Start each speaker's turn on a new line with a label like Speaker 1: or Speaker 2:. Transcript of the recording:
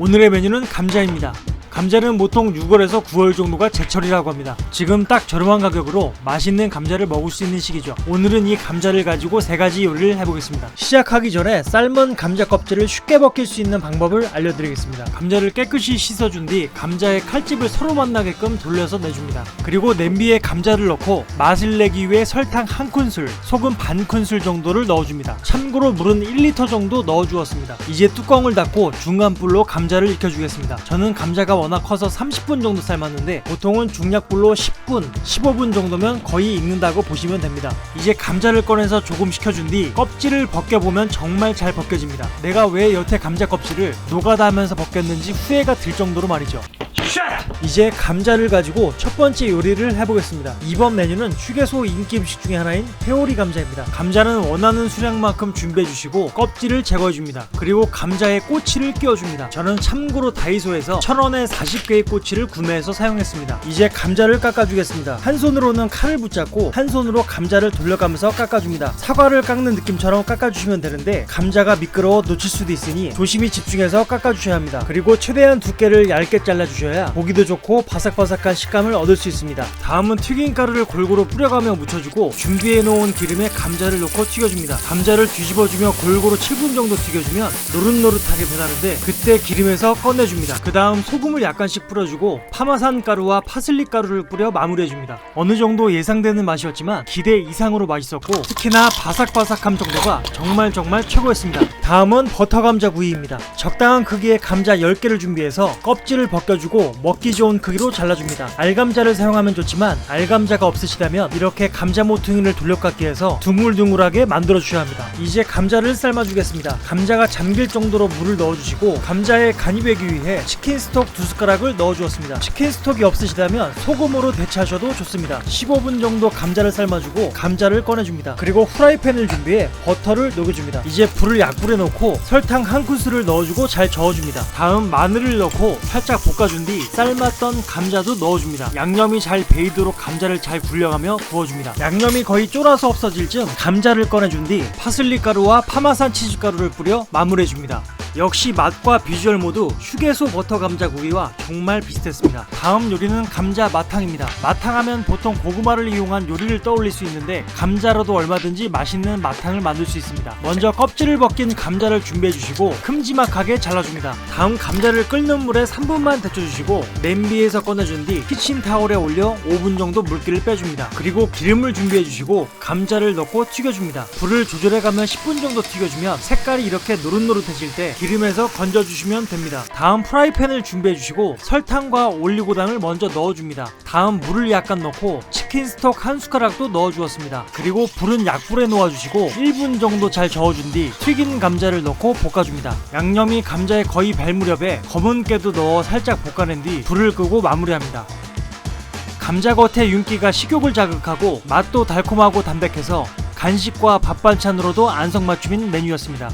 Speaker 1: 오늘의 메뉴는 감자입니다. 감자는 보통 6월에서 9월 정도가 제철이라고 합니다. 지금 딱 저렴한 가격으로 맛있는 감자를 먹을 수 있는 시기죠. 오늘은 이 감자를 가지고 세 가지 요리를 해보겠습니다. 시작하기 전에 삶은 감자 껍질을 쉽게 벗길 수 있는 방법을 알려드리겠습니다. 감자를 깨끗이 씻어준 뒤 감자의 칼집을 서로 만나게끔 돌려서 내줍니다. 그리고 냄비에 감자를 넣고 맛을 내기 위해 설탕 한 큰술, 소금 반 큰술 정도를 넣어줍니다. 참고로 물은 1리터 정도 넣어주었습니다. 이제 뚜껑을 닫고 중간 불로 감자를 익혀주겠습니다. 저는 감자가 워낙 커서 30분 정도 삶았는데 보통은 중약불로 10분, 15분 정도면 거의 익는다고 보시면 됩니다. 이제 감자를 꺼내서 조금 식혀준 뒤 껍질을 벗겨보면 정말 잘 벗겨집니다. 내가 왜 여태 감자 껍질을 노가다 하면서 벗겼는지 후회가 들 정도로 말이죠. 이제 감자를 가지고 첫 번째 요리를 해보겠습니다. 이번 메뉴는 휴게소 인기 음식 중에 하나인 회오리 감자입니다. 감자는 원하는 수량만큼 준비해 주시고 껍질을 제거해 줍니다. 그리고 감자에 꼬치를 끼워 줍니다. 저는 참고로 다이소에서 1000원에 40개의 꼬치를 구매해서 사용했습니다. 이제 감자를 깎아 주겠습니다. 한 손으로는 칼을 붙잡고 한 손으로 감자를 돌려가면서 깎아 줍니다. 사과를 깎는 느낌처럼 깎아 주시면 되는데 감자가 미끄러워 놓칠 수도 있으니 조심히 집중해서 깎아 주셔야 합니다. 그리고 최대한 두께를 얇게 잘라 주셔야 보기도 좋고 바삭바삭한 식감을 얻을 수 있습니다. 다음은 튀긴 가루를 골고루 뿌려가며 묻혀주고 준비해 놓은 기름에 감자를 넣고 튀겨줍니다. 감자를 뒤집어주며 골고루 7분 정도 튀겨주면 노릇노릇하게 변하는데 그때 기름에서 꺼내줍니다. 그 다음 소금을 약간씩 뿌려주고 파마산 가루와 파슬리 가루를 뿌려 마무리해줍니다. 어느 정도 예상되는 맛이었지만 기대 이상으로 맛있었고 특히나 바삭바삭함 정도가 정말 정말 최고였습니다. 다음은 버터 감자 구이입니다. 적당한 크기의 감자 10개를 준비해서 껍질을 벗겨주고 먹기 좋은 크기로 잘라줍니다. 알감자를 사용하면 좋지만 알감자가 없으시다면 이렇게 감자 모퉁이를 돌려깎기 해서 둥글둥글하게 만들어 주셔야 합니다. 이제 감자를 삶아주겠습니다. 감자가 잠길 정도로 물을 넣어주시고 감자에 간이 배기 위해 치킨 스톡 두 숟가락을 넣어주었습니다. 치킨 스톡이 없으시다면 소금으로 대체하셔도 좋습니다. 15분 정도 감자를 삶아주고 감자를 꺼내줍니다. 그리고 후라이팬을 준비해 버터를 녹여줍니다. 이제 불을 약불에 놓고 설탕 한 큰술을 넣어주고 잘 저어줍니다. 다음 마늘을 넣고 살짝 볶아준 뒤 삶았던 감자도 넣어줍니다. 양념이 잘 배이도록 감자를 잘 굴려가며 구워줍니다. 양념이 거의 쫄아서 없어질 즈음 감자를 꺼내준 뒤 파슬리 가루와 파마산 치즈 가루를 뿌려 마무리해줍니다. 역시 맛과 비주얼 모두 휴게소 버터 감자 구이와 정말 비슷했습니다. 다음 요리는 감자 마탕입니다. 마탕하면 보통 고구마를 이용한 요리를 떠올릴 수 있는데 감자로도 얼마든지 맛있는 마탕을 만들 수 있습니다. 먼저 껍질을 벗긴 감자를 준비해 주시고 큼지막하게 잘라줍니다. 다음 감자를 끓는 물에 3분만 데쳐주시고 냄비에서 꺼내준 뒤 키친 타올에 올려 5분 정도 물기를 빼줍니다. 그리고 기름을 준비해 주시고 감자를 넣고 튀겨줍니다. 불을 조절해가며 10분 정도 튀겨주면 색깔이 이렇게 노릇노릇해질 때 기름에서 건져주시면 됩니다. 다음 프라이팬을 준비해 주시고 설탕과 올리고당을 먼저 넣어줍니다. 다음 물을 약간 넣고 치킨 스톡 한 숟가락도 넣어주었습니다. 그리고 불은 약불에 놓아주시고 1분 정도 잘 저어준 뒤 튀긴 감자를 넣고 볶아줍니다. 양념이 감자에 거의 발 무렵에 검은 깨도 넣어 살짝 볶아낸 뒤 불을 끄고 마무리합니다. 감자 겉의 윤기가 식욕을 자극하고 맛도 달콤하고 담백해서 간식과 밥 반찬으로도 안성맞춤인 메뉴였습니다.